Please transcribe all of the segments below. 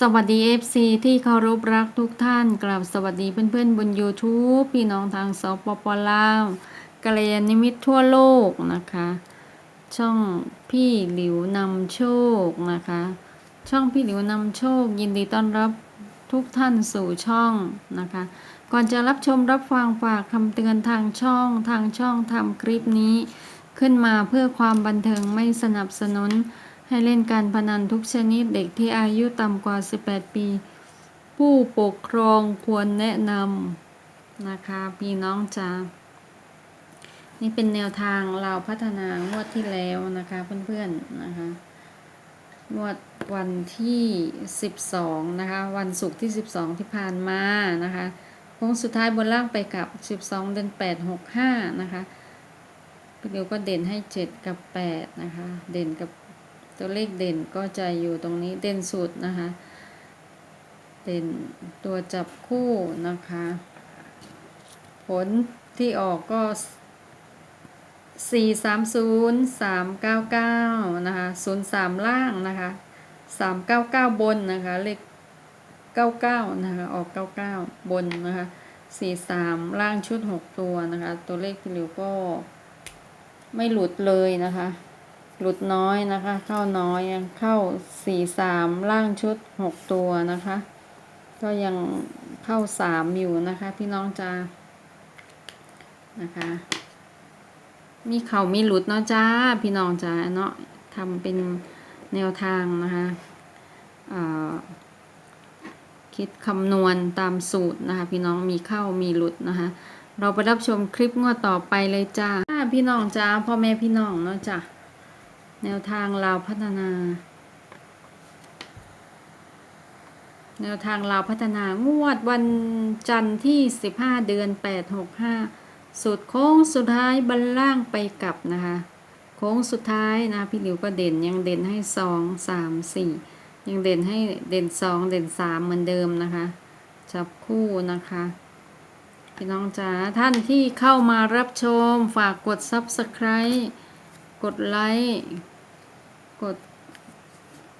สวัสดี FC ที่เคารพรักทุกท่านกราบสวัสดีเพื่อนๆ บน YouTube พี่น้องทางสปปลาวกัลยาณมิตทั่วโลกนะคะ ช่องพี่หลิวนำโชคนะคะ ช่องพี่หลิวนำโชค ยินดีต้อนรับทุกท่านสู่ช่องนะคะ ก่อนจะรับชมรับฟังฝากคำเตือนทางช่องทางช่องทำคลิปนี้ ขึ้นมาเพื่อความบันเทิงไม่สนับสนุน ให้เล่นการพนันทุกชนิดเด็กที่อายุต่ำกว่า 18 ปี ผู้ปกครองควรแนะนำนะคะพี่น้องจ้านี่เป็นแนวทางเราพัฒนางวดที่แล้วนะคะเพื่อนๆนะคะงวดวันที่ 12 นะคะ วันศุกร์ที่ 12 ที่ผ่านมานะคะโค้งสุดท้ายบนล่างไปกับ 12 เดือน8 65 นะคะเดี๋ยวก็เด่นให้ 7 กับ 8 นะคะ เด่นกับ ตัวเลขเด่นก็จะอยู่ตรงนี้เด่นสุดนะคะ เด่นตัวจับคู่นะคะ ผลที่ออกก็สี่สามศูนย์สามเก้าเก้านะคะศูนย์สามล่างนะคะสามเก้าเก้าบนนะคะ เลขเก้าเก้านะคะ ออกเก้าเก้าบนนะคะสี่สามล่างชุดหกตัวนะคะ ตัวเลขพี่หลิวก็ไม่หลุดเลยนะคะ หลุดน้อยนะคะ เข้าน้อยยังเข้าสี่สามล่างชุดหกตัวนะคะ ก็ยังเข้าสามอยู่นะคะ พี่น้องจ้านะคะ มีเข่ามีหลุดเนาะจ้าพี่น้องจ้าเนาะทำเป็นแนวทางนะคะคิดคำนวณตามสูตรนะคะ พี่น้องมีเข้ามีหลุดนะคะ เราไปรับชมคลิปงวดต่อไปเลยจ้าพี่น้องจ้าพ่อแม่พี่น้องเนาะจ้า แนวทางเราพัฒนา แนวทางเราพัฒนางวดวันจันทร์ที่ 15 เดือน 8 65 สุดโค้งสุดท้ายบนล่างไปกลับนะคะ โค้งสุดท้ายนะพี่หลิวก็เด่นยังเด่นให้ 2 3 4 ยังเด่นให้เด่น 2 เด่น 3 เหมือนเดิมนะคะ จับคู่นะคะพี่น้องจ๋าท่านที่เข้ามารับชมฝากกด Subscribe กดไลค์กด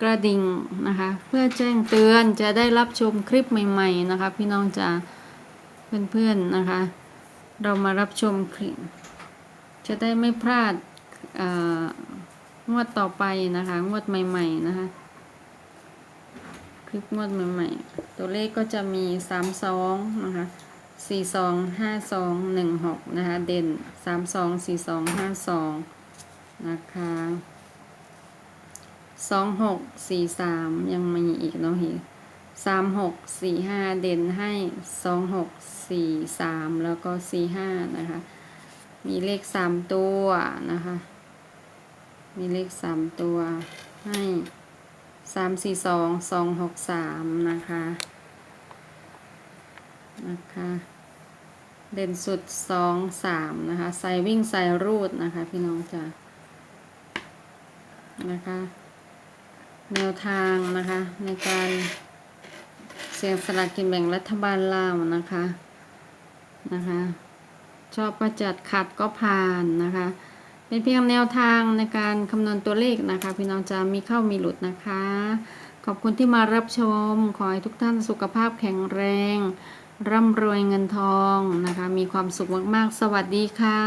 กระดิ่งนะคะ เพื่อแจ้งเตือนจะได้รับชมคลิปใหม่ๆนะคะ พี่น้องจะเพื่อนๆนะคะ เรามารับชมคลิป จะได้ไม่พลาดงวดต่อไปนะคะ งวดใหม่ ๆ นะคะ คลิปงวดใหม่ ๆ ตัวเลขก็จะมีสามสองนะคะสี่สองห้าสองหนึ่งหกนะคะ เด่นสามสองสี่สองห้าสอง นะคะสองหกสี่สามยังมีอีกเนาะเฮสามหกสี่ห้าเด่นให้สองหกสี่สามแล้วก็สี่ห้านะคะ มีเลขสามตัวนะคะ มีเลขสามตัวให้สามสี่สองสองหกสามนะคะนะคะ เด่นสุดสองสามนะคะใส่วิ่งใส่รูดนะคะ พี่น้องจ้ะ นะคะ แนวทางนะคะ ในการเสี่ยงสลากกินแบ่งรัฐบาลลาวนะคะนะคะ ชอบประจัดขัดก็ผ่านนะคะ เป็นเพียงแนวทางในการคำนวณตัวเลขนะคะ พี่น้องจะมีเข้ามีหลุดนะคะ ขอบคุณที่มารับชม ขอให้ทุกท่านสุขภาพแข็งแรง ร่ำรวยเงินทองนะคะ มีความสุขมาก ๆ สวัสดีค่ะ